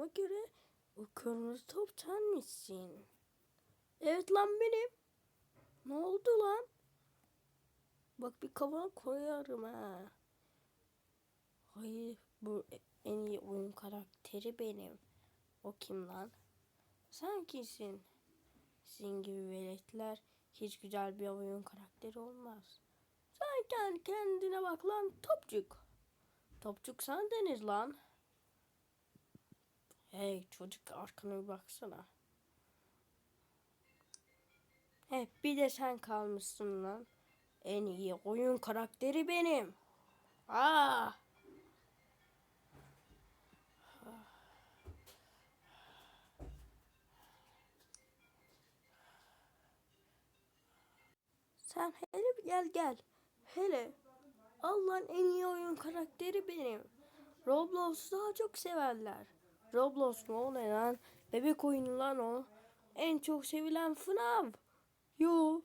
duyduğuma göre o kırmızı top sen? Evet lan benim. Ne oldu lan? Bak bir kafana koyarım ha. Hayır bu en iyi oyun karakteri benim. O kim lan? Sen kimsin? Sizin gibi veletler hiç güzel bir oyun karakteri olmaz. Sen kendi kendine bak lan topçuk. Topçuk sen denir lan. Hey çocuk arkana bir baksana. Hep bir de sen kalmışsın lan. En iyi oyun karakteri benim. Aa! Sen hele bir gel gel. Hele. Allah'ın en iyi oyun karakteri benim. Roblox'u daha çok severler. Roblox mu o ne lan? Bebek oyunu lan o. En çok sevilen FNAF. Yo.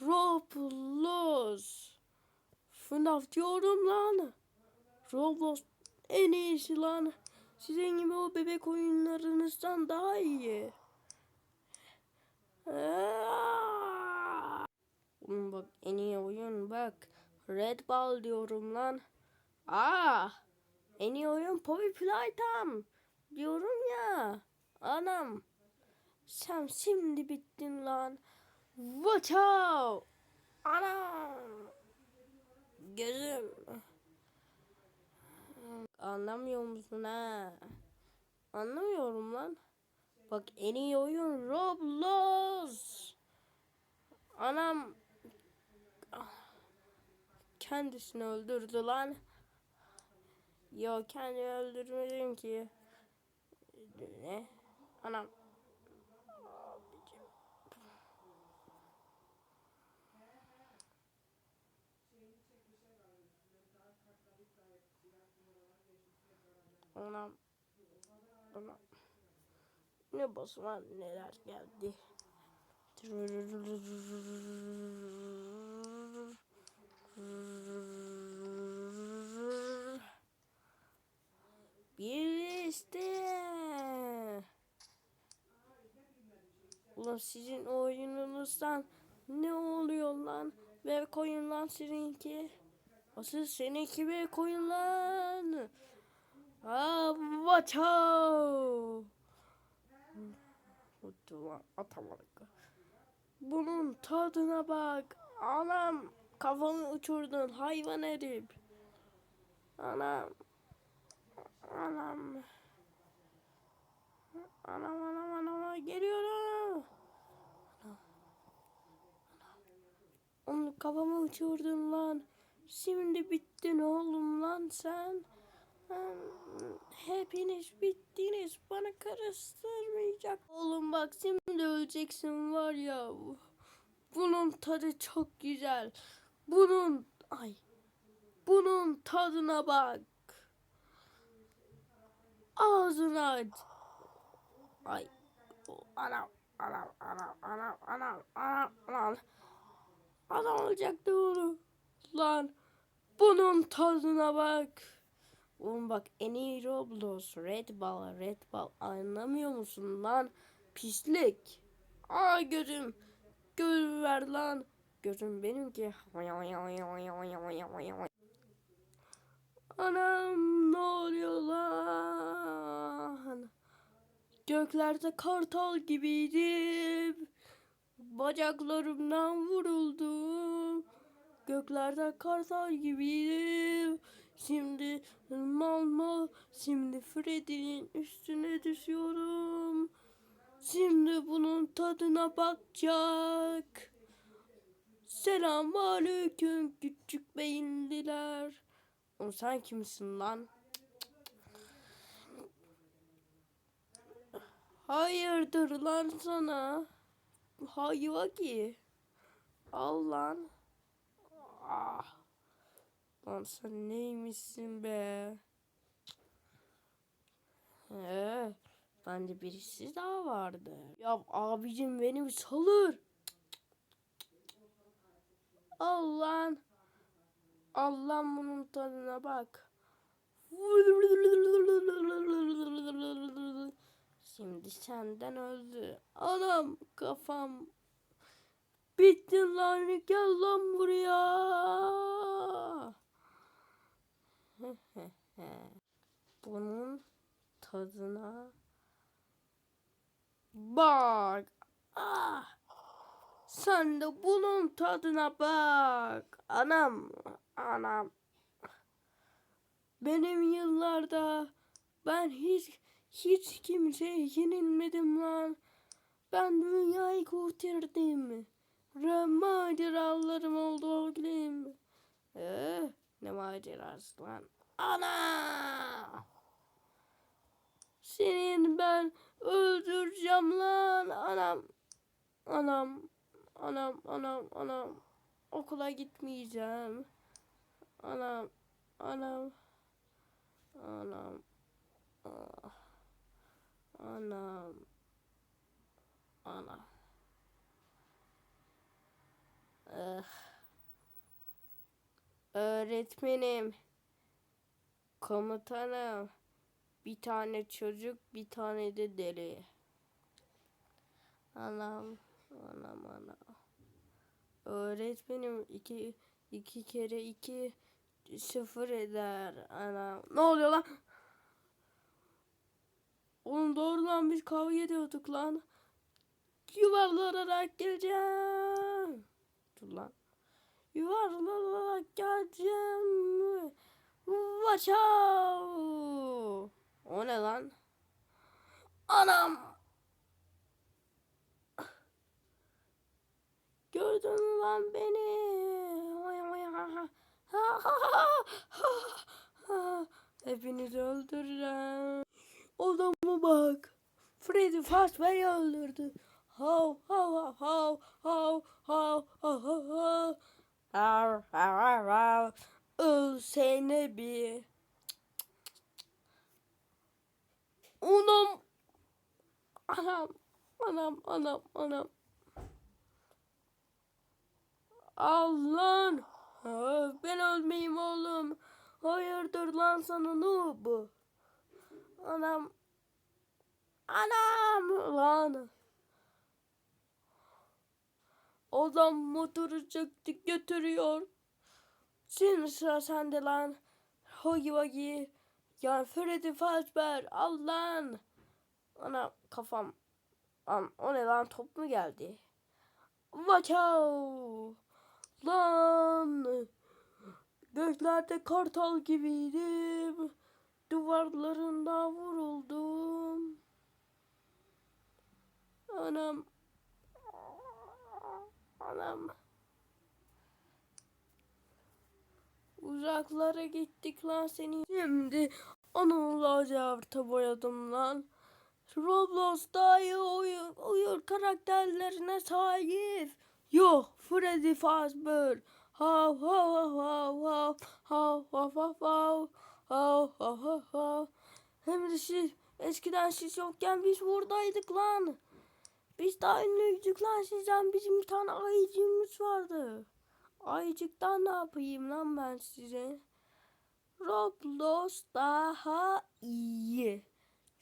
Roblox. FNAF diyorum lan. Roblox en iyisi lan. Sizin gibi o bebek oyunlarınızdan daha iyi. Oğlum bak en iyi oyun bak. Red Ball diyorum lan. Aa! En iyi oyun Poppy Playtime diyorum ya. Anam. Sen şimdi bittin lan. Watch out. Anam. Gözüm. Anlamıyor musun ha? Anlamıyorum lan. Bak en iyi oyun Roblox. Anam Ah. kendisini öldürdü lan. Yo kendimi öldürmedim ki. Ne? Anam. Abicim. Anam. Anam. Ne basma neler geldi. Bir işte. Ulan sizin oyununuzdan ne oluyor lan? Ve koyun lan sizinki. Asıl seninki ve koyun lan. Ulan atamadık. Bunun tadına bak. Anam kafamı uçurdun hayvan herif. Anam. Anam. Anam anam anam geliyorum. Anam. Onu kafama uçurdun lan. Şimdi bittin oğlum lan sen. Hepiniz bittiniz. Bana karıştırmayacak. Oğlum bak şimdi öleceksin var ya. Bunun tadı çok güzel. Bunun ay. Bunun tadına bak. Ağzını aç. Ay. Anam, anam, anam, anam, anam, anam. Adam olacaktı onu. Lan. Bunun tadına bak. Oğlum bak en iyi Roblox. Red Ball, Red Ball. Anlamıyor musun lan? Pislik. Aa gözüm. Göz ver lan. Gözüm benimki. Anam ne oluyor lan? Göklerde kartal gibiydim. Bacaklarımdan vuruldum. Göklerde kartal gibiydim. Şimdi mal mal. Şimdi Freddy'nin üstüne düşüyorum. Şimdi bunun tadına bakacak. Selam aleyküm küçük beyinliler. Oğlum sen kimsin lan? Hayırdır lan sana? Hayva ki. Al lan. Ah. Lan sen neymişsin be? Ee, bende birisi daha vardı. Ya abicim beni salır. Al lan. Al lan bunun tadına bak. Şimdi senden öldü. Anam kafam. Bittin lan gel lan buraya. Bunun tadına bak. Ah. Sen de bunun tadına bak. Anam, anam. Benim yıllarda ben hiç hiç kimseye yenilmedim lan. Ben dünyayı kurtardım. Maceralarım oldu oğlum. Ee, ne macerası lan? Ana! Senin ben öldüreceğim lan anam. Anam. Anam anam anam. Okula gitmeyeceğim. Anam. Anam. Anam. Ah. Anam. Anam. Eh. Öğretmenim. Komutanım. Bir tane çocuk, bir tane de deli. Anam, anam, anam. Öğretmenim iki, iki kere iki sıfır eder. Anam. Ne oluyor lan? Oğlum doğru lan biz kavga ediyorduk lan. Yuvarlanarak geleceğim. Lan. Yuvarlanarak geleceğim. Vaçav. O ne lan? Anam. Gördün lan beni? Hepinizi öldüreceğim. Odama bak. Freddy Fazbear'ı öldürdü. Hav hav hav hav hav hav hav hav. Hav hav. Ölsene bir. Anam. Anam. Anam anam anam. Allah'ın. Ben ölmeyeyim oğlum. Hayırdır lan sana ne bu? Anam. Anam lan. Adam motoru çöktü götürüyor. Şimdi sıra sende lan. Hogi Wagi. Ya Freddy Fazbear. Al lan. Ana kafam. Lan o ne lan top mu geldi? Vaçav. Lan. Göklerde kartal gibiydim. Duvarlarında vuruldum. Anam. Anam. Uzaklara gittik lan seni. Şimdi onu lacivert'e boyadım lan. Roblox daha iyi oyun, oyun karakterlerine sahip. Yok Freddy Fazbear. Hav hav hav hav hav hav hav hav hav hav hav hav Hem de siz eskiden siz yokken biz buradaydık lan. Biz daha ünlüydük lan sizden bizim bir tane ayıcığımız vardı. Ayıcıktan ne yapayım lan ben size? Roblox daha iyi.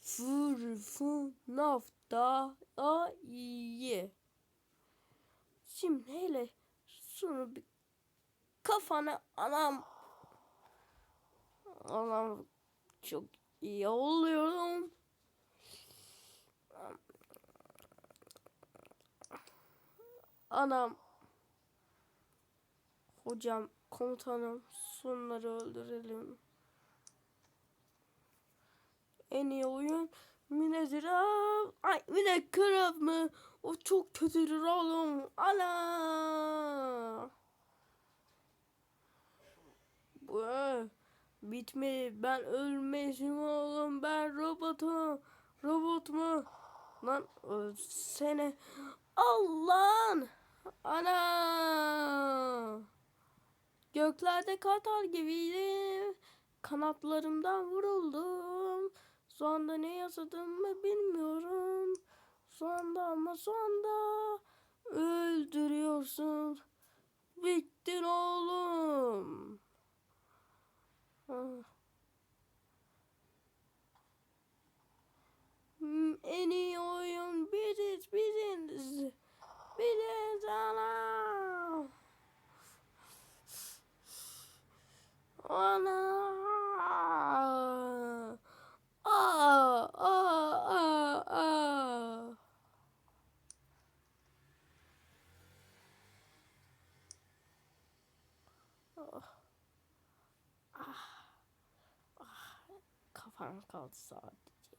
FNAF daha iyi. Şimdi hele şunu bir kafana anam anam çok iyi oluyorum. Anam hocam komutanım sonları öldürelim. En iyi oyun Minecraft. Ay Minecraft mı? O çok kötüdür oğlum. Ana. Bu bitmedi. Ben ölmezim oğlum. Ben robotum. Robot mu? Lan sene. Allah'ın. Ana. Göklerde kartal gibiydim. Kanatlarımdan vuruldum. Şu anda ne yaşadığımı bilmiyorum. Şu anda ama şu anda öldürüyorsun. Bittin oğlum. Ah. Ah. Kafam kaldı sadece.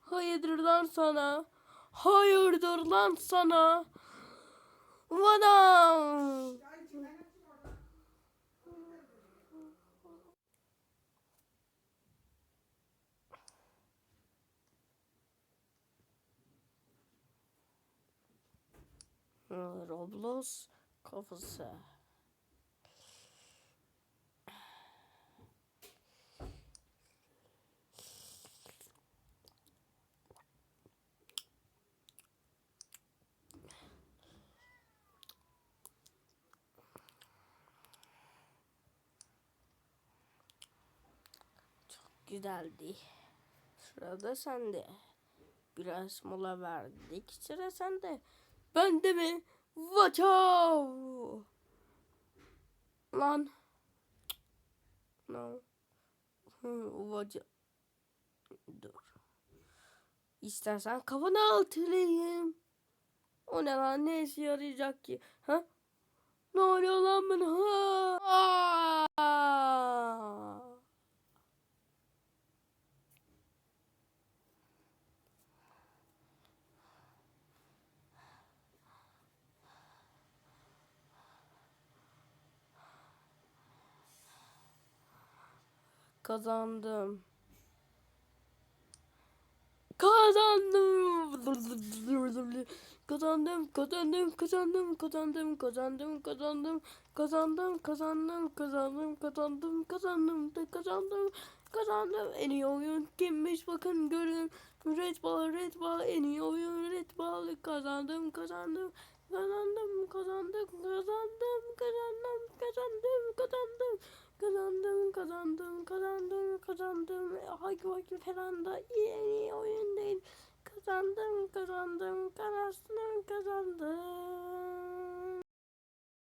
Hayırdır lan sana? Hayırdır lan sana? Vana! Roblox kafası. Çok güzeldi. Sırada sende. Biraz mola verdik. Sıra sende. Ben de mi? Vaçav! Lan. No. Vaca. Dur. İstersen kafana atlayayım. O ne lan ne işe yarayacak ki? Ha? Ne oluyor lan bana? Ha? Aa! Kazandım. Kazandım. Kazandım, kazandım, kazandım, kazandım, kazandım, kazandım, kazandım, kazandım, kazandım, kazandım, kazandım, da kazandım, kazandım. En iyi oyun kimmiş bakın görün. Red Ball, Red Ball, en iyi oyun Red Ball. Kazandım, kazandım, kazandım, kazandım, kazandım, kazandım, kazandım, kazandım. Kazandım, kazandım, kazandım, kazandım. Hagi Vagi falan da iyi, en iyi oyun değil. Kazandım, kazandım, kazandım, kazandım.